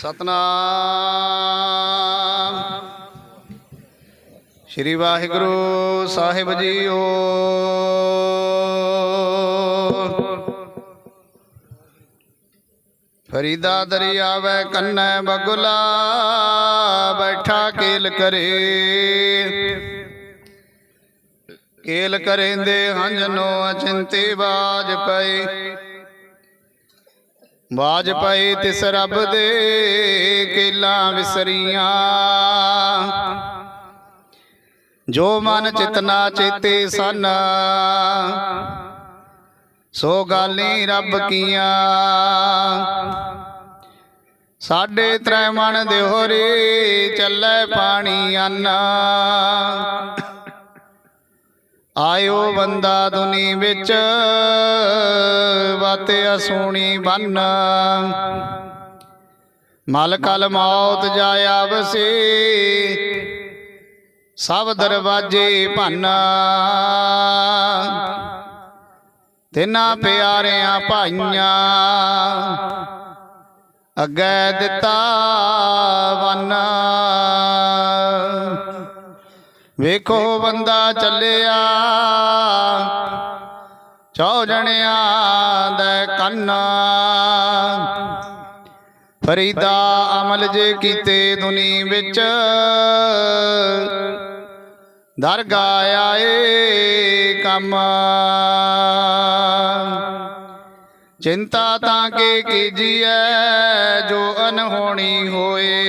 ਸਤਨਾਮ। ਸ਼੍ਰੀ ਵਾਹਿਗੁਰੂ ਸਾਹਿਬ ਜੀਓ। ਫਰੀਦਾ ਦਰਿਆ ਵੈ ਕੰਨੈ ਬਗੁਲਾ, ਬੈਠਾ ਕੇਲ ਕਰੇ। ਕੇਲ ਕਰੇਂਦੇ ਹੰਝਨੋ ਅਚਿੰਤੇ ਬਾਜ ਪਏ। ਬਾਜ ਪਏ ਤਿਸ ਰੱਬ ਦੇ ਕੇਲਾਂ ਵਿਸਰੀਆਂ। ਜੋ ਮਨ ਚਿਤਨਾ ਚੇਤੇ ਸਨ। ਸੋ ਗਾਲੀ ਰੱਬ ਕੀਆਂ। ਸਾਡੇ ਤ੍ਰੈ ਮਨ ਦਿਹੋਰੇ ਚੱਲੇ ਪਾਣੀ ਅੰਨ। ਆਇਓ ਬੰਦਾ ਦੁਨੀ ਵਿੱਚ ਵਾਤਿਆ ਸੋਣੀ ਬੰਨ। ਮਲ ਕਲ ਮੌਤ ਜਾਇਆ ਵਸੇ ਸਭ ਦਰਵਾਜੇ ਭੰਨ। ਤਿੰਨਾ ਪਿਆਰਿਆਂ ਭਾਈਆਂ ਅੱਗੇ ਦਿੱਤਾ ਵੰਨ। ਵੇਖੋ ਬੰਦਾ ਚੱਲਿਆ। ਚੌ ਜਣਿਆਂ ਦੇ ਕੰਨ। ਫਰੀਦਾ ਅਮਲ ਜੇ ਕੀਤੇ ਦੁਨੀ ਵਿੱਚ। ਦਰਗਾ ਆਏ ਕੰਮ। ਚਿੰਤਾ ਤਾਂ ਕੇ ਕੀਜੀਐ ਜੋ ਅਨਹੋਣੀ ਹੋਏ।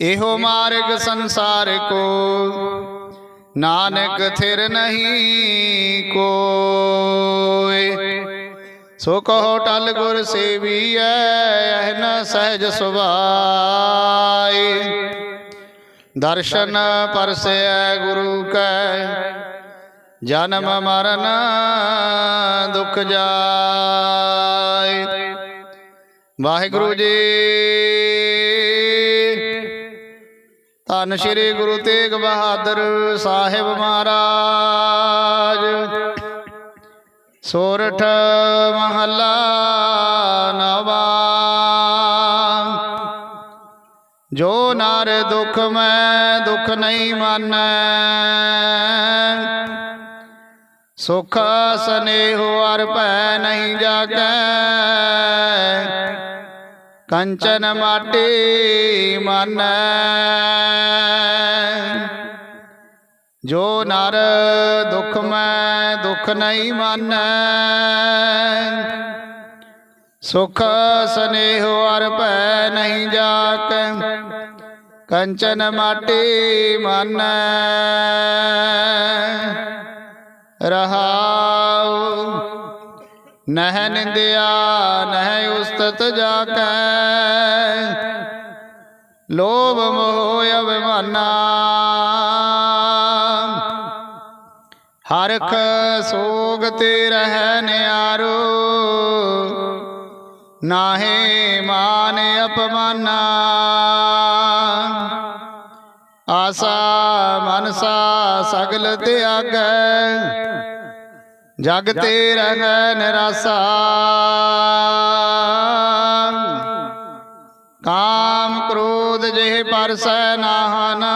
ਇਹੋ ਮਾਰਗ ਸੰਸਾਰ ਕੋ। ਨਾਨਕ ਥਿਰ ਨਹੀਂ ਕੋਏ। ਸੋ ਕਹੋ ਟਲ ਗੁਰ ਸੇਵੀਐ ਐਨ ਸਹਿਜ ਸੁਭਾਏ। ਦਰਸ਼ਨ ਪਰਸੈ ਗੁਰੂ ਕੈ। ਜਨਮ ਮਰਨ ਦੁਖ ਜਾਏ। ਵਾਹਿਗੁਰੂ ਜੀ ਧੰਨ ਸ਼੍ਰੀ ਗੁਰੂ ਤੇਗ ਬਹਾਦਰ ਸਾਹਿਬ ਮਹਾਰਾਜ। ਸੋਰਠ ਮਹੱਲਾ ਨਵਾ। ਜੋ ਨਰ ਦੁਖ ਮੈਂ ਦੁਖ ਨਹੀਂ ਮਾਨੈ। ਸੁਖ ਸਨੇਹੁ ਅਰ ਭੈ ਨਹੀਂ ਜਾਗੈ। ਕੰਚਨ ਮਾਟੀ ਮਨ। ਜੋ ਨਰ ਦੁਖ ਮੈਂ ਦੁਖ ਨਹੀਂ ਮਾਨੈ। ਸੁਖ ਸਨੇਹੁ ਅਰ ਭੈ ਨਹੀਂ ਜਾਕੈ। ਕੰਚਨ ਮਾਟੀ ਮਨ। ਰਹਾਉ ਨਹ ਨਿੰਦਿਆ ਨਹ ਉਸਤਤ ਜਾਕੈ। ਲੋਭ ਮੋਹ ਅਭਿਮਾਨਾ। ਹਰਖ ਸੋਗ ਤੇ ਰਹਿ ਨਿਆਰੋ। ਨਾਹੇ ਮਾਨ ਅਪਮਾਨਾ। ਆਸਾ ਮਨਸਾ ਸਗਲ ਤਿਆਗੈ ਜਗ ਤੇ ਰਹਿ ਨਿਰਾਸਾ। ਕਾਮ ਕ੍ਰੋਧ ਜਿਹ ਪਰਸੈ ਨਾਹਨਾ।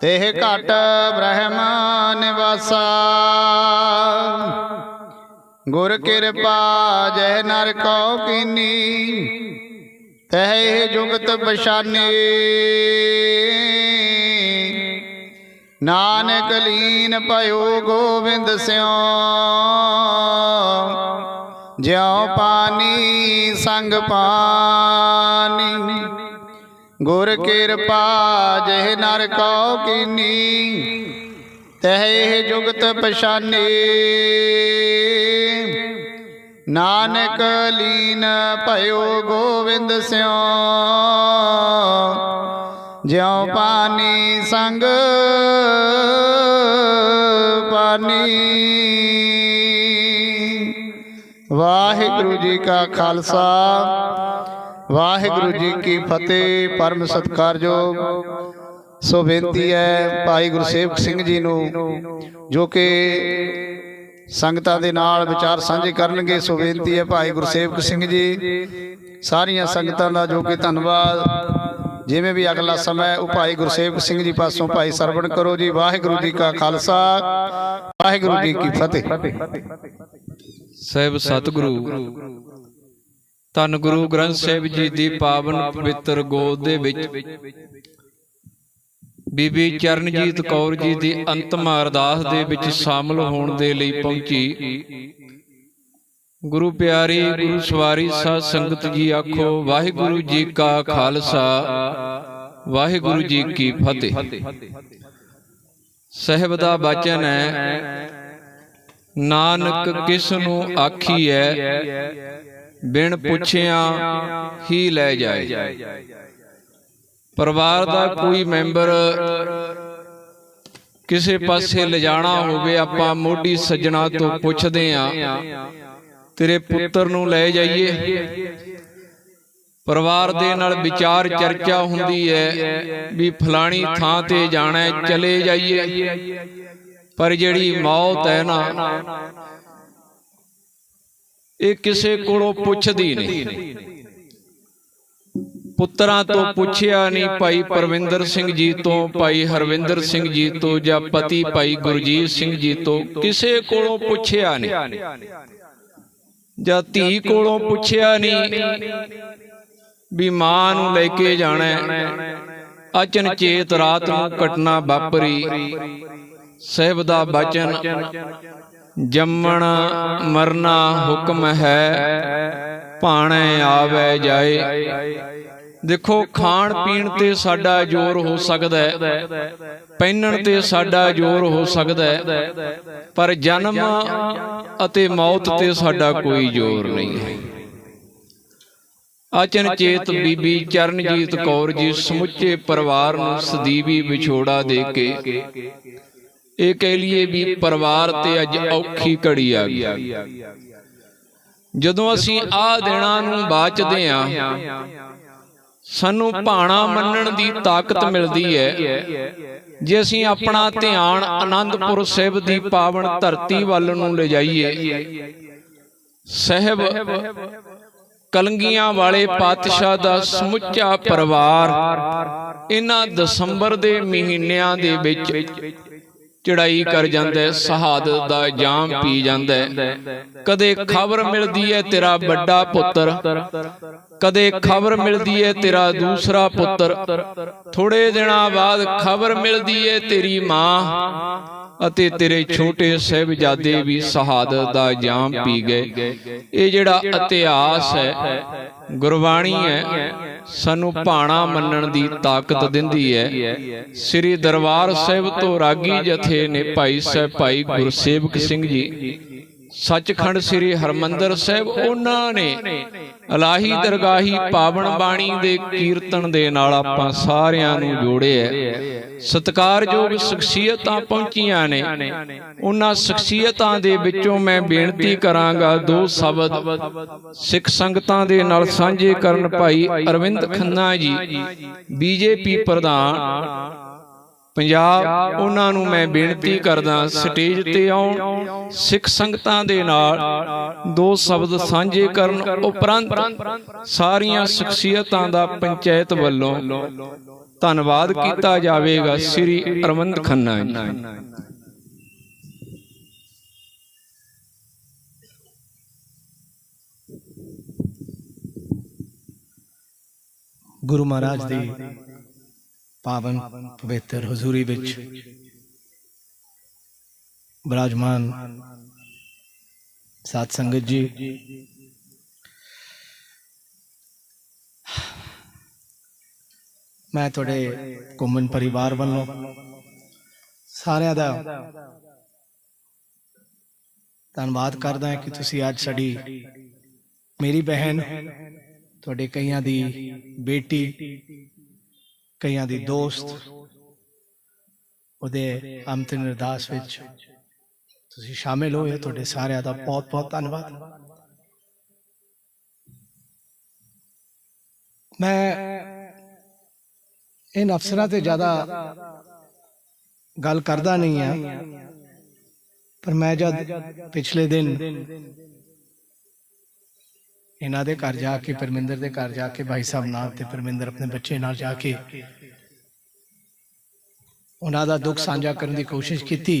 ਤੇਹ ਘਟ ਬ੍ਰਹਮ ਨਿਵਾਸਾ। ਗੁਰ ਕਿਰਪਾ ਜਹ ਨਰ ਕੋ ਕੀਨੀ। ਤਹਿ ਜੁਗਤ ਪਛਾਨੀ। ਨਾਨਕ ਲੀਨ ਭਇਓ ਗੋਬਿੰਦ ਸਿਉ ਜਿਉ ਪਾਨੀ ਸੰਗ ਪਾਨੀ। ਗੁਰ ਕਿਰਪਾ ਜਿਹ ਨਰ ਕਉ ਕੀਨੀ। ਤਹਿ ਜੁਗਤ ਪਛਾਨੇ। ਨਾਨਕ ਲੀਨ ਭਇਓ ਗੋਵਿੰਦ ਸਿਉ ਜਿਉ ਪਾਨੀ ਸੰਗ ਪਾਨੀ। ਵਾਹਿਗੁਰੂ ਜੀ ਕਾ ਖਾਲਸਾ ਵਾਹਿਗੁਰੂ ਜੀ ਕੀ ਫਤਿਹ ਪਰਮ ਸਤਕਾਰਯੋਗ। ਸੋ ਬੇਨਤੀ ਹੈ ਭਾਈ ਗੁਰਸੇਵਕ ਸਿੰਘ ਜੀ ਨੂੰ ਜੋ ਕਿ ਸੰਗਤਾਂ ਦੇ ਨਾਲ ਵਿਚਾਰ ਸਾਂਝੇ ਕਰਨਗੇ ਸੋ ਬੇਨਤੀ ਹੈ ਭਾਈ ਗੁਰਸੇਵਕ ਸਿੰਘ ਜੀ ਸਾਰੀਆਂ ਸੰਗਤਾਂ ਦਾ ਜੋ ਕਿ ਧੰਨਵਾਦ। ਜਿਵੇਂ ਵੀ ਅਗਲਾ ਸਮਾਂ ਉਹ ਭਾਈ ਗੁਰਸੇਵਕ ਸਿੰਘ ਜੀ ਪਾਸੋਂ ਭਾਈ ਸਰਵਣ ਕਰੋ ਜੀ ਵਾਹਿਗੁਰੂ ਜੀ ਕਾ ਖਾਲਸਾ ਵਾਹਿਗੁਰੂ ਜੀ ਕੀ ਫਤਿਹ। ਸਹਿਬ ਸਤਿਗੁਰੂ ਧੰਨ ਗੁਰੂ ਗ੍ਰੰਥ ਸਾਹਿਬ ਜੀ ਦੀ ਪਾਵਨ ਪਵਿੱਤਰ ਗੋਦ ਦੇ ਵਿੱਚ ਬੀਬੀ ਚਰਨਜੀਤ ਕੌਰ ਜੀ ਦੀ ਅੰਤਮ ਅਰਦਾਸ ਦੇ ਵਿੱਚ ਸ਼ਾਮਲ ਹੋਣ ਦੇ ਲਈ ਪਹੁੰਚੀ। ਗੁਰੂ ਪਿਆਰੀ, ਗੁਰੂ ਸਵਾਰੀ ਸਾਧ ਸੰਗਤ ਜੀ ਆਖੋ, ਵਾਹਿਗੁਰੂ ਜੀ ਕਾ ਖਾਲਸਾ, ਵਾਹਿਗੁਰੂ ਜੀ ਕੀ ਫਤਿਹ। ਸਹਿਬ ਦਾ ਬਚਨ ਹੈ, ਨਾਨਕ ਕਿਸ ਨੂੰ ਆਖੀਐ, ਬਿਨ ਪੁੱਛਿਆ ਹੀ ਲੈ ਜਾਏ। ਪਰਿਵਾਰ ਦਾ ਕੋਈ ਮੈਂਬਰ ਕਿਸੇ ਪਾਸੇ ਲਿਜਾਣਾ ਹੋਵੇ, ਆਪਾਂ ਮੋਢੀ ਸੱਜਣਾ ਤੋਂ ਪੁੱਛਦੇ ਆਂ ਤੇਰੇ ਪੁੱਤਰ ਨੂੰ ਲੈ ਜਾਈਏ। ਪਰਿਵਾਰ ਦੇ ਨਾਲ ਵਿਚਾਰ ਚਰਚਾ ਹੁੰਦੀ ਹੈ ਵੀ ਫਲਾਣੀ ਥਾਂ ਤੇ ਜਾਣਾ ਹੈ ਚਲੇ ਜਾਈਏ। ਪਰ ਜਿਹੜੀ ਮੌਤ ਹੈ ਨਾ ਇਹ ਕਿਸੇ ਕੋਲੋਂ ਪੁੱਛਦੀ ਨਹੀਂ। ਪੁੱਤਰਾਂ ਤੋਂ ਪੁੱਛਿਆ ਨਹੀਂ ਭਾਈ ਪਰਵਿੰਦਰ ਸਿੰਘ ਜੀ ਤੋਂ ਭਾਈ ਹਰਵਿੰਦਰ ਸਿੰਘ ਜੀ ਤੋਂ ਜਾਂ ਪਤੀ ਭਾਈ ਗੁਰਜੀਤ ਸਿੰਘ ਜੀ ਤੋਂ ਕਿਸੇ ਕੋਲੋਂ ਪੁੱਛਿਆ ਨਹੀਂ। ਜਾਂ ਧੀ ਕੋਲੋਂ ਪੁੱਛਿਆ ਨਹੀਂ ਵੀ ਮਾਂ ਨੂੰ ਲੈ ਕੇ ਜਾਣਾ ਅਚਨ ਚੇਤ ਰਾਤ ਨੂੰ ਘਟਨਾ ਵਾਪਰੀ। ਸਹਿਬ ਦਾ ਬਚਨ ਜੰਮਣ ਮਰਨਾ ਹੁਕਮ ਹੈ। ਭਾਣੇ ਆਵੇ ਜਾਏ। ਦੇਖੋ ਖਾਣ ਪੀਣ ਤੇ ਸਾਡਾ ਜ਼ੋਰ ਹੋ ਸਕਦਾ ਹੈ। ਪਹਿਨਣ ਤੇ ਸਾਡਾ ਜ਼ੋਰ ਹੋ ਸਕਦਾ ਹੈ। ਪਰ ਜਨਮ ਅਤੇ ਮੌਤ ਤੇ ਸਾਡਾ ਕੋਈ ਜ਼ੋਰ ਨਹੀਂ ਹੈ। ਅਚਨ ਚੇਤ ਬੀਬੀ ਚਰਨਜੀਤ ਕੌਰ ਜੀ ਸਮੁੱਚੇ ਪਰਿਵਾਰ ਨੂੰ ਸਦੀਵੀ ਵਿਛੋੜਾ ਦੇ ਕੇ ਇਹ ਕਹਿ ਲਈਏ ਵੀ ਪਰਿਵਾਰ ਤੇ ਅੱਜ ਔਖੀ ਘੜੀ ਆ ਗਈ। ਜਦੋਂ ਅਸੀਂ ਆ ਦਿਨਾਂ ਨੂੰ ਬਾਚਦੇ ਆਂ ਸਾਨੂੰ ਭਾਣਾ ਮੰਨਣ ਦੀ ਤਾਕਤ ਮਿਲਦੀ ਹੈ। ਜੇ ਅਸੀਂ ਆਪਣਾ ਧਿਆਨ ਆਨੰਦਪੁਰ ਸਾਹਿਬ ਦੀ ਪਾਵਨ ਧਰਤੀ ਵੱਲ ਨੂੰ ਲਿਜਾਈਏ ਸਹਿਬ ਕਲੰਗੀਆਂ ਵਾਲੇ ਪਾਤਸ਼ਾਹ ਦਾ ਸਮੁੱਚਾ ਪਰਿਵਾਰ ਇਹਨਾਂ ਦਸੰਬਰ ਦੇ ਮਹੀਨਿਆਂ ਦੇ ਵਿੱਚ ਚੜਾਈ ਕਰ ਜਾਂਦਾ ਸ਼ਹਾਦਤ ਦਾ ਜਾਮ ਪੀ ਜਾਂਦਾ। ਕਦੇ ਖਬਰ ਮਿਲਦੀ ਹੈ ਤੇਰਾ ਵੱਡਾ ਪੁੱਤਰ। ਕਦੇ ਖਬਰ ਮਿਲਦੀ ਹੈ ਤੇਰਾ ਦੂਸਰਾ ਪੁੱਤਰ। ਥੋੜੇ ਦਿਨਾਂ ਬਾਅਦ ਖਬਰ ਮਿਲਦੀ ਹੈ ਤੇਰੀ ਮਾਂ। ਅਤੇ ਤੇਰੇ ਛੋਟੇ ਸਹਿਬਜ਼ਾਦੇ ਵੀ ਸ਼ਹਾਦਤ ਦਾ ਜਾਮ ਪੀ ਗਏ। ਇਹ ਜਿਹੜਾ ਇਤਿਹਾਸ ਹੈ ਗੁਰਬਾਣੀ ਹੈ ਸਾਨੂੰ ਭਾਣਾ ਮੰਨਣ ਦੀ ਤਾਕਤ ਦਿੰਦੀ ਹੈ। ਸ੍ਰੀ ਦਰਬਾਰ ਸਾਹਿਬ ਤੋਂ ਰਾਗੀ ਜਥੇ ਨੇ ਭਾਈ ਸਾਹਿਬ ਭਾਈ ਗੁਰਸੇਵਕ ਸਿੰਘ ਜੀ ਸੱਚਖੰਡ ਸ੍ਰੀ ਹਰਮੰਦਰ ਸਾਹਿਬ ਉਹਨਾਂ ਨੇ ਇਲਾਹੀ ਦਰਗਾਹੀ ਪਾਵਨ ਬਾਣੀ ਦੇ ਕੀਰਤਨ ਦੇ ਨਾਲ ਆਪਾਂ ਸਾਰਿਆਂ ਨੂੰ ਜੋੜਿਆ ਸਤਕਾਰਯੋਗ ਸ਼ਖਸੀਅਤਾਂ ਪਹੁੰਚੀਆਂ ਨੇ। ਉਹਨਾਂ ਸ਼ਖਸੀਅਤਾਂ ਦੇ ਵਿੱਚੋਂ ਮੈਂ ਬੇਨਤੀ ਕਰਾਂਗਾ ਦੋ ਸ਼ਬਦ। ਸਿੱਖ ਸੰਗਤਾਂ ਦੇ ਨਾਲ ਸਾਂਝੇ ਕਰਨ ਭਾਈ ਅਰਵਿੰਦ ਖੰਨਾ ਜੀ। ਬੀਜੇਪੀ ਪ੍ਰਧਾਨ ਪੰਜਾਬ ਉਹਨਾਂ ਨੂੰ ਮੈਂ ਬੇਨਤੀ ਕਰਦਾ ਸਟੇਜ ਤੇ ਆਉਣ ਸਿੱਖ ਸੰਗਤਾਂ ਦੇ ਨਾਲ ਦੋ ਸ਼ਬਦ ਸਾਂਝੇ ਕਰਨ ਉਪਰੰਤ ਸਾਰੀਆਂ ਸ਼ਖਸੀਅਤਾਂ ਦਾ ਪੰਚਾਇਤ ਵੱਲੋਂ ਧੰਨਵਾਦ ਕੀਤਾ ਜਾਵੇਗਾ ਸ੍ਰੀ ਅਰਵਿੰਦ ਖੰਨਾ ਜੀ। ਗੁਰੂ ਮਹਾਰਾਜ ਦੀ ਪਾਵਨ ਪਵਿੱਤਰ ਹਜ਼ੂਰੀ ਵਿੱਚ ਬਿਰਾਜਮਾਨ ਸਾਧ ਸੰਗਤ ਜੀ, ਮੈਂ ਤੁਹਾਡੇ ਕੁੰਮਨ ਪਰਿਵਾਰ ਵੱਲੋਂ ਸਾਰਿਆਂ ਦਾ ਧੰਨਵਾਦ ਕਰਦਾ ਹਾਂ ਕਿ ਤੁਸੀਂ ਅੱਜ ਸਾਡੀ ਮੇਰੀ ਬਹਿਨ ਤੁਹਾਡੇ ਕਈਆਂ ਦੀ ਬੇਟੀ ਕਈਆਂ ਦੀ ਦੋਸਤ ਉਹਦੇ ਅੰਤਿਮ ਅਰਦਾਸ ਵਿੱਚ ਤੁਸੀਂ ਸ਼ਾਮਿਲ ਹੋਏ। ਤੁਹਾਡੇ ਸਾਰਿਆਂ ਦਾ ਬਹੁਤ ਬਹੁਤ ਧੰਨਵਾਦ ਮੈਂ ਇਹ ਅਫਸਰਾਂ ਤੇ ਜ਼ਿਆਦਾ ਗੱਲ ਕਰਦਾ ਨਹੀਂ ਆ ਪਰ ਮੈਂ ਜਦ ਪਿਛਲੇ ਦਿਨ ਇਹਨਾਂ ਦੇ ਘਰ ਜਾ ਕੇ, ਪਰਮਿੰਦਰ ਦੇ ਘਰ ਜਾ ਕੇ, ਭਾਈ ਸਾਹਿਬ ਨਾਲ ਤੇ ਪਰਮਿੰਦਰ ਆਪਣੇ ਬੱਚੇ ਨਾਲ ਜਾ ਕੇ ਉਹਨਾਂ ਦਾ ਦੁੱਖ ਸਾਂਝਾ ਕਰਨ ਦੀ ਕੋਸ਼ਿਸ਼ ਕੀਤੀ।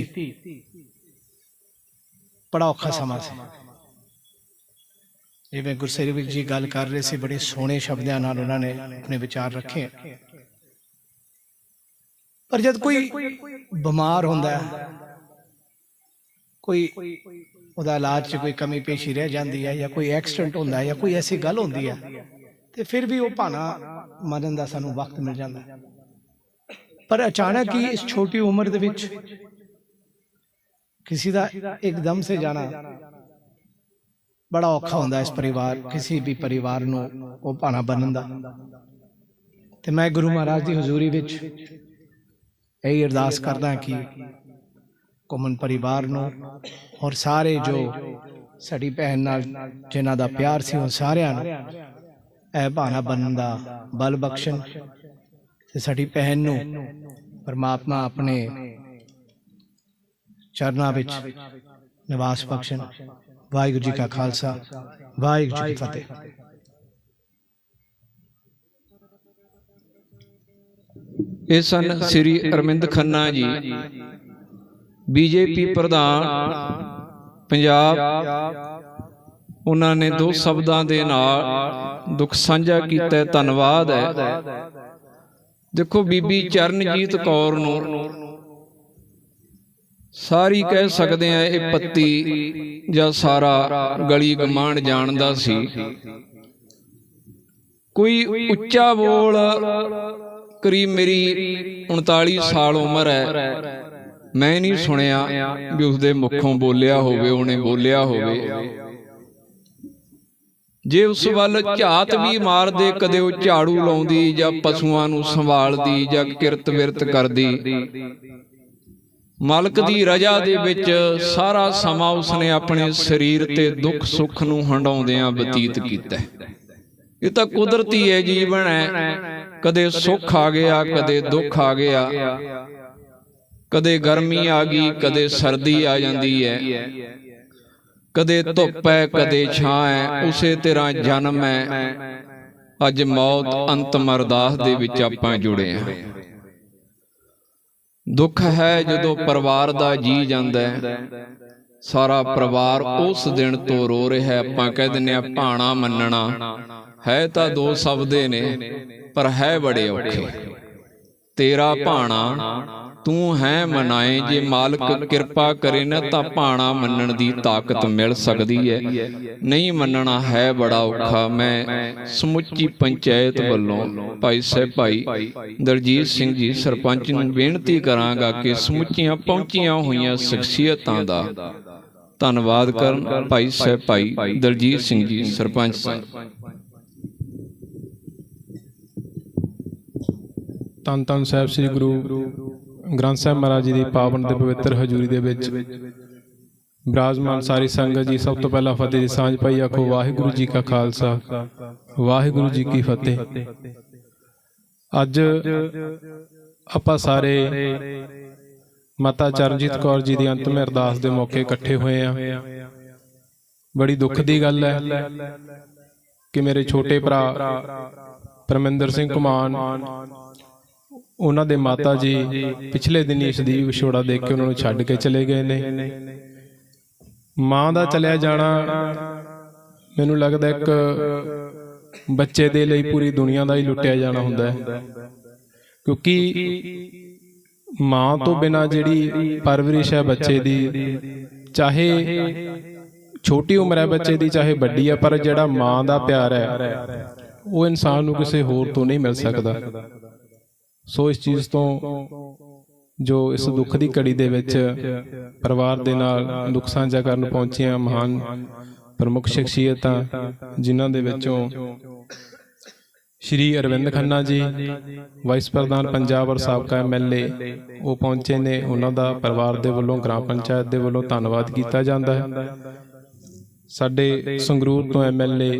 ਬੜਾ ਔਖਾ ਸਮਾਂ ਸੀ। ਜਿਵੇਂ ਗੁਰਸੇਵਕ ਜੀ ਗੱਲ ਕਰ ਰਹੇ ਸੀ, ਬੜੇ ਸੋਹਣੇ ਸ਼ਬਦਾਂ ਨਾਲ ਉਹਨਾਂ ਨੇ ਆਪਣੇ ਵਿਚਾਰ ਰੱਖੇ। ਪਰ ਜਦ ਕੋਈ ਬਿਮਾਰ ਹੁੰਦਾ ਹੈ, ਕੋਈ ਉਹਦਾ ਇਲਾਜ 'ਚ ਕੋਈ ਕਮੀ ਪੇਸ਼ੀ ਰਹਿ ਜਾਂਦੀ ਹੈ ਜਾਂ ਕੋਈ ਐਕਸੀਡੈਂਟ ਹੁੰਦਾ ਹੈ ਜਾਂ ਕੋਈ ਐਸੀ ਗੱਲ ਹੁੰਦੀ ਹੈ, ਤੇ ਫਿਰ ਵੀ ਉਹ ਭਾਣਾ ਮੰਨਣ ਦਾ ਸਾਨੂੰ ਵਕਤ ਮਿਲ ਜਾਂਦਾ ਪਰ ਅਚਾਨਕ ਹੀ ਇਸ ਛੋਟੀ ਉਮਰ ਦੇ ਵਿੱਚ ਕਿਸੇ ਦਾ ਇੱਕਦਮ ਸੇ ਜਾਣਾ ਬੜਾ ਔਖਾ ਹੁੰਦਾ ਇਸ ਪਰਿਵਾਰ, ਕਿਸੇ ਵੀ ਪਰਿਵਾਰ ਨੂੰ ਉਹ ਭਾਣਾ ਬੰਨਣ ਦਾ। ਤੇ ਮੈਂ ਗੁਰੂ ਮਹਾਰਾਜ ਦੀ ਹਜ਼ੂਰੀ ਵਿੱਚ ਇਹ ਅਰਦਾਸ ਕਰਦਾ ਕਿ ਕੋਮਨ ਪਰਿਵਾਰ ਨੂੰ ਔਰ ਸਾਰੇ ਜੋ ਸਾਡੀ ਭੈਣ ਨਾਲ ਜਿਨ੍ਹਾਂ ਦਾ ਪਿਆਰ ਸੀ ਉਹ ਸਾਰਿਆਂ ਨੂੰ ਇਹ ਭਾਣਾ ਬੰਨਣ ਦਾ ਬਲ ਬਖਸ਼ਣ ਤੇ ਸਾਡੀ ਭੈਣ ਨੂੰ ਪਰਮਾਤਮਾ ਆਪਣੇ ਚਰਨਾਂ ਵਿੱਚ ਨਿਵਾਸ ਬਖਸ਼ਣ। ਵਾਹਿਗੁਰੂ ਜੀ ਕਾ ਖਾਲਸਾ, ਵਾਹਿਗੁਰੂ ਜੀ ਕੀ ਫਤਿਹ। ਇਹ ਸਨ ਸ੍ਰੀ ਅਰਵਿੰਦ ਖੰਨਾ ਜੀ। ਬੀਜੇਪੀ ਪ੍ਰਧਾਨ ਪੰਜਾਬ ਉਹਨਾਂ ਨੇ ਦੋ ਸ਼ਬਦਾਂ ਦੇ ਨਾਲ ਦੁੱਖ ਸਾਂਝਾ ਕੀਤਾ। ਧੰਨਵਾਦ ਹੈ। ਦੇਖੋ ਬੀਬੀ ਚਰਨਜੀਤ ਕੌਰ ਨੂੰ ਸਾਰੀ ਕਹਿ ਸਕਦੇ ਆ ਇਹ ਪੱਤੀ ਜਾਂ ਸਾਰਾ ਗਲੀ ਗਮਾਂਡ ਜਾਣਦਾ ਸੀ। ਕੋਈ ਉੱਚਾ ਬੋਲ ਕਰੀਬ ਮੇਰੀ 39 ਸਾਲ ਉਮਰ ਹੈ। ਮੈਂ ਨਹੀਂ ਸੁਣਿਆ ਵੀ ਉਸਦੇ ਮੁਖੋਂ ਬੋਲਿਆ ਹੋਵੇ ਉਹਨੇ ਬੋਲਿਆ ਹੋਵੇ। ਜੇ ਉਸ ਵੱਲ ਝਾਤ ਵੀ ਮਾਰਦੇ ਕਦੇ ਉਹ ਝਾੜੂ ਲਾਉਂਦੀ ਜਾਂ ਪਸ਼ੂਆਂ ਨੂੰ ਸੰਭਾਲਦੀ ਜਾਂ ਕਿਰਤ ਵਿਰਤ ਕਰਦੀ। ਮਾਲਕ ਦੀ ਰਜ਼ਾ ਦੇ ਵਿੱਚ ਸਾਰਾ ਸਮਾਂ ਉਸਨੇ ਆਪਣੇ ਸਰੀਰ ਤੇ ਦੁੱਖ ਸੁੱਖ ਨੂੰ ਹੰਡਾਉਂਦਿਆਂ ਬਤੀਤ ਕੀਤਾ। ਇਹ ਤਾਂ ਕੁਦਰਤੀ ਹੈ। ਜੀਵਨ ਹੈ। ਕਦੇ ਸੁੱਖ ਆ ਗਿਆ ਕਦੇ ਦੁੱਖ ਆ ਗਿਆ। ਕਦੇ ਗਰਮੀ ਆ ਗਈ, ਕਦੇ ਸਰਦੀ ਆ ਜਾਂਦੀ ਹੈ। ਕਦੇ ਧੁੱਪ ਹੈ, ਕਦੇ ਛਾਂ ਹੈ, ਉਸੇ ਤਰ੍ਹਾਂ ਜਨਮ ਹੈ। ਅੱਜ ਮੌਤ ਅੰਤਮ ਅਰਦਾਸ ਦੇ ਵਿੱਚ ਆਪਾਂ ਜੁੜੇ ਹਾਂ। ਦੁੱਖ ਹੈ ਜਦੋਂ ਪਰਿਵਾਰ ਦਾ ਜੀ ਜਾਂਦਾ ਹੈ। ਸਾਰਾ ਪਰਿਵਾਰ ਉਸ ਦਿਨ ਤੋਂ ਰੋ ਰਿਹਾ ਆਪਾਂ ਕਹਿ ਦਿੰਨੇ ਆ ਭਾਣਾ ਮੰਨਣਾ। ਹੈ ਤਾਂ ਦੋ ਸ਼ਬਦੇ ਨੇ, ਪਰ ਹੈ ਬੜੇ ਔਖੇ। ਤੇਰਾ ਭਾਣਾ ਤੂੰ ਹੈ ਮਨਾਏ ਜੇ ਮਾਲਕ ਕਿਰਪਾ ਕਰੇ ਨਾ ਤਾਂ ਭਾਣਾ ਮੰਨਣ ਦੀ ਤਾਕਤ ਮਿਲ ਸਕਦੀ ਹੈ। ਨਹੀਂ ਮੰਨਣਾ ਹੈ ਬੜਾ ਔਖਾ। ਮੈਂ ਸਮੁੱਚੀ ਪੰਚਾਇਤ ਵੱਲੋਂ ਭਾਈ ਸਾਹਿਬ ਭਾਈ ਦਰਜੀਤ ਸਿੰਘ ਜੀ ਸਰਪੰਚ ਨੂੰ ਬੇਨਤੀ ਕਰਾਂਗਾ ਕਿ ਸਮੁੱਚੀਆਂ ਪਹੁੰਚੀਆਂ ਹੋਈਆਂ ਸ਼ਖਸੀਅਤਾਂ ਦਾ ਧੰਨਵਾਦ ਕਰਨ ਭਾਈ ਸਾਹਿਬ ਭਾਈ ਦਰਜੀਤ ਸਿੰਘ ਜੀ ਸਰਪੰਚ ਸਾਹਿਬ। ਧੰਨ ਧੰਨ ਸਾਹਿਬ ਸ੍ਰੀ ਗੁਰੂ ਗ੍ਰੰਥ ਸਾਹਿਬ ਮਹਾਰਾਜ ਜੀ ਦੀ ਪਾਵਨ ਤੇ ਪਵਿੱਤਰ ਹਜ਼ੂਰੀ ਦੇ ਵਿੱਚ ਬਿਰਾਜਮਾਨ ਸਾਰੀ ਸੰਗਤ ਜੀ ਸਭ ਤੋਂ ਪਹਿਲਾਂ ਫਤਿਹ ਦੀ ਸਾਂਝ ਪਾਈ ਆਖੋ ਵਾਹਿਗੁਰੂ ਜੀ ਕਾ ਖਾਲਸਾ ਵਾਹਿਗੁਰੂ ਜੀ ਕੀ ਫਤਿਹ। ਅੱਜ ਆਪਾਂ ਸਾਰੇ ਮਾਤਾ ਚਰਨਜੀਤ ਕੌਰ ਜੀ ਦੀ ਅੰਤਮ ਅਰਦਾਸ ਦੇ ਮੌਕੇ ਇਕੱਠੇ ਹੋਏ ਆ। ਬੜੀ ਦੁੱਖ ਦੀ ਗੱਲ ਹੈ ਕਿ ਮੇਰੇ ਛੋਟੇ ਭਰਾ ਪਰਮਿੰਦਰ ਸਿੰਘ ਕੁਮਾਨ ਉਹਨਾਂ ਦੇ ਮਾਤਾ ਜੀ ਪਿਛਲੇ ਦਿਨੀ ਇਸ ਦੀ ਵਿਛੋੜਾ ਦੇਖ ਕੇ ਉਹਨਾਂ ਨੂੰ ਛੱਡ ਕੇ ਚਲੇ ਗਏ ਨੇ। ਮਾਂ ਦਾ ਚਲਿਆ ਜਾਣਾ ਮੈਨੂੰ ਲੱਗਦਾ ਇੱਕ ਬੱਚੇ ਦੇ ਲਈ ਪੂਰੀ ਦੁਨੀਆ ਦਾ ਹੀ ਲੁੱਟਿਆ ਜਾਣਾ ਹੁੰਦਾ ਹੈ। ਕਿਉਂਕਿ ਮਾਂ ਤੋਂ ਬਿਨਾ ਜਿਹੜੀ ਪਰਵਰਿਸ਼ ਹੈ ਬੱਚੇ ਦੀ ਚਾਹੇ ਛੋਟੀ ਉਮਰ ਹੈ ਬੱਚੇ ਦੀ ਚਾਹੇ ਵੱਡੀ ਹੈ ਪਰ ਜਿਹੜਾ ਮਾਂ ਦਾ ਪਿਆਰ ਹੈ ਉਹ ਇਨਸਾਨ ਨੂੰ ਕਿਸੇ ਹੋਰ ਤੋਂ ਨਹੀਂ ਮਿਲ ਸਕਦਾ। ਸੋ ਇਸ ਚੀਜ਼ ਤੋਂ ਜੋ ਇਸ ਦੁੱਖ ਦੀ ਘੜੀ ਦੇ ਵਿੱਚ ਪਰਿਵਾਰ ਦੇ ਨਾਲ ਦੁੱਖ ਸਾਂਝਾ ਕਰਨ ਪਹੁੰਚੀਆਂ ਮਹਾਨ ਪ੍ਰਮੁੱਖ ਸ਼ਖਸੀਅਤਾਂ, ਜਿਨ੍ਹਾਂ ਦੇ ਵਿੱਚੋਂ ਸ਼੍ਰੀ ਅਰਵਿੰਦ ਖੰਨਾ ਜੀ ਵਾਈਸ ਪ੍ਰਧਾਨ ਪੰਜਾਬ ਔਰ ਸਾਬਕਾ ਐਮਐਲਏ ਉਹ ਪਹੁੰਚੇ ਨੇ। ਉਹਨਾਂ ਦਾ ਪਰਿਵਾਰ ਦੇ ਵੱਲੋਂ, ਗ੍ਰਾਮ ਪੰਚਾਇਤ ਦੇ ਵੱਲੋਂ ਧੰਨਵਾਦ ਕੀਤਾ ਜਾਂਦਾ ਹੈ। ਸਾਡੇ ਸੰਗਰੂਰ ਤੋਂ ਐਮਐਲਏ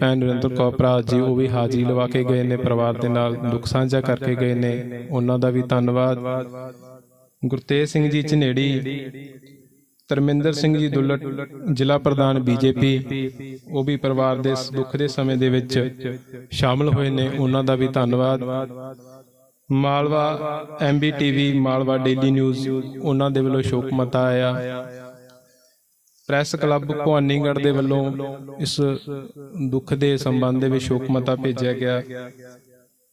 ਭੈਣ ਨਰਿੰਦਰ ਕੌਰ ਭਰਾ ਜੀ ਉਹ ਵੀ ਹਾਜ਼ਰੀ ਲਵਾ ਕੇ ਗਏ ਨੇ ਪਰਿਵਾਰ ਦੇ ਨਾਲ ਦੁੱਖ ਸਾਂਝਾ ਕਰਕੇ ਗਏ ਨੇ। ਉਹਨਾਂ ਦਾ ਵੀ ਧੰਨਵਾਦ। ਗੁਰਤੇਜ ਸਿੰਘ ਜੀ ਝਨੇੜੀ ਧਰਮਿੰਦਰ ਸਿੰਘ ਜੀ ਦੁੱਲਟ ਜ਼ਿਲ੍ਹਾ ਪ੍ਰਧਾਨ ਬੀਜੇਪੀ ਉਹ ਵੀ ਪਰਿਵਾਰ ਦੇ ਦੁੱਖ ਦੇ ਸਮੇਂ ਦੇ ਵਿੱਚ ਸ਼ਾਮਲ ਹੋਏ ਨੇ। ਉਹਨਾਂ ਦਾ ਵੀ ਧੰਨਵਾਦ। Malwa MBTV Malwa daily news ਉਹਨਾਂ ਦੇ ਵੱਲੋਂ ਸ਼ੋਕ ਮਤਾ ਆਇਆ। ਪ੍ਰੈਸ ਕਲੱਬ ਭਵਾਨੀਗੜ੍ਹ ਦੇ ਵੱਲੋਂ ਇਸ ਦੁੱਖ ਦੇ ਸੰਬੰਧ ਦੇ ਵਿੱਚ ਸ਼ੋਕ ਮਤਾ ਭੇਜਿਆ ਗਿਆ।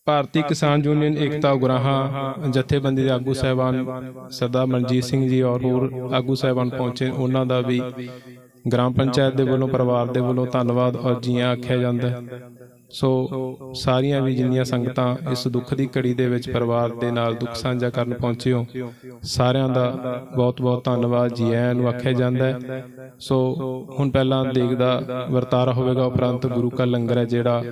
ਭਾਰਤੀ ਕਿਸਾਨ ਯੂਨੀਅਨ ਏਕਤਾ ਉਗਰਾਹਾਂ ਜਥੇਬੰਦੀ ਦੇ ਆਗੂ ਸਹਿਬਾਨ ਸਰਦਾਰ ਮਨਜੀਤ ਸਿੰਘ ਜੀ ਔਰ ਹੋਰ ਆਗੂ ਸਹਿਬਾਨ ਪਹੁੰਚੇ। ਉਹਨਾਂ ਦਾ ਵੀ ਗ੍ਰਾਮ ਪੰਚਾਇਤ ਦੇ ਵੱਲੋਂ ਪਰਿਵਾਰ ਦੇ ਵੱਲੋਂ ਧੰਨਵਾਦ ਔਰ ਜੀਆਂ ਆਖਿਆ ਜਾਂਦਾ ਹੈ। ਸੋ ਸਾਰੀਆਂ ਵੀ ਜਿੰਨੀਆਂ ਸੰਗਤਾਂ ਇਸ ਦੁੱਖ ਦੀ ਘੜੀ ਦੇ ਵਿੱਚ ਪਰਿਵਾਰ ਦੇ ਨਾਲ ਦੁੱਖ ਸਾਂਝਾ ਕਰਨ ਪਹੁੰਚੇ ਹੋ ਸਾਰਿਆਂ ਦਾ ਬਹੁਤ ਬਹੁਤ ਧੰਨਵਾਦ ਜੀ ਆਇਆਂ ਨੂੰ ਆਖਿਆ ਜਾਂਦਾ ਹੈ। ਸੋ ਹੁਣ ਪਹਿਲਾਂ ਦੇਖਦਾ ਵਰਤਾਰਾ ਹੋਵੇਗਾ ਉਪਰੰਤ ਗੁਰੂ ਕਾ ਲੰਗਰ ਹੈ ਜਿਹੜਾ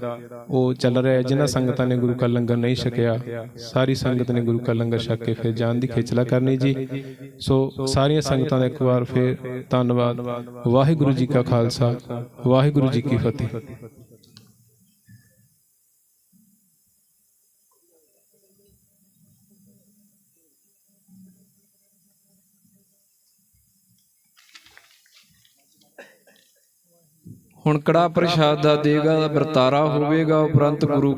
ਉਹ ਚੱਲ ਰਿਹਾ ਹੈ ਜਿਨ੍ਹਾਂ ਸੰਗਤਾਂ ਨੇ ਗੁਰੂ ਕਾ ਲੰਗਰ ਨਹੀਂ ਛਕਿਆ। ਸਾਰੀ ਸੰਗਤ ਨੇ ਗੁਰੂ ਕਾ ਲੰਗਰ ਛਕ ਕੇ ਫਿਰ ਜਾਣ ਦੀ ਖੇਚਲਾ ਕਰਨੀ ਜੀ। ਸੋ ਸਾਰੀਆਂ ਸੰਗਤਾਂ ਦਾ ਇੱਕ ਵਾਰ ਫਿਰ ਧੰਨਵਾਦ। ਵਾਹਿਗੁਰੂ ਜੀ ਕਾ ਖਾਲਸਾ। ਵਾਹਿਗੁਰੂ ਜੀ ਕੀ ਫਤਿਹ। ਹੁਣ ਕੜਾ ਪ੍ਰਸ਼ਾਦ ਦਾ ਦੇਗਾ ਵਰਤਾਰਾ ਹੋਵੇਗਾ ਉਪਰੰਤ ਗੁਰੂ